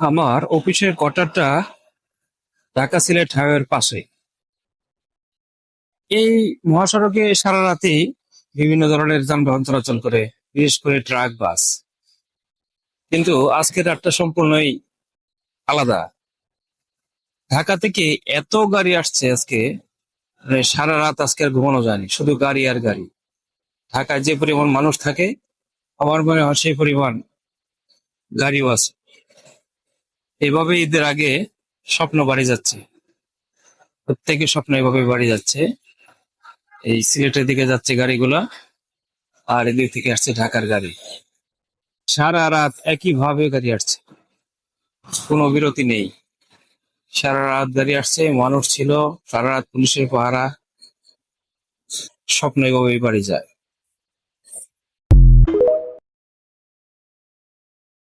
আমার অফিসের কোয়ার্টারটা ঢাকা সিলেট হাইওয়ের পাশে। এই মহাসড়কে সারা রাতেই বিভিন্ন ধরনের যানবাহন চলাচল করে, বিশেষ করে ট্রাক, বাস। কিন্তু আজকের রাতটা সম্পূর্ণই আলাদা। ঢাকা থেকে এত গাড়ি আসছে আজকে মানে সারা রাত আজকে আর ঘুমানো যায়নি, শুধু গাড়ি আর গাড়ি। ঢাকায় যে পরিমাণ মানুষ থাকে, আমার মনে হয় সেই পরিমাণ গাড়িও আছে। এভাবে ঈদের আগে স্বপ্ন বাড়ি যাচ্ছে। প্রত্যেকের স্বপ্ন এভাবে বাড়ি যাচ্ছে। এই সিলেটের দিকে যাচ্ছে গাড়িগুলা আর এদিক থেকে আসছে ঢাকার গাড়ি। সারা রাত একই ভাবে গাড়ি আসছে। কোনো বিরতি নেই। সারা রাত গাড়ি আসছে, মানুষ ছিল, সারা রাত পুলিশের পাহারা। স্বপ্ন এভাবেই বাড়ি যায়।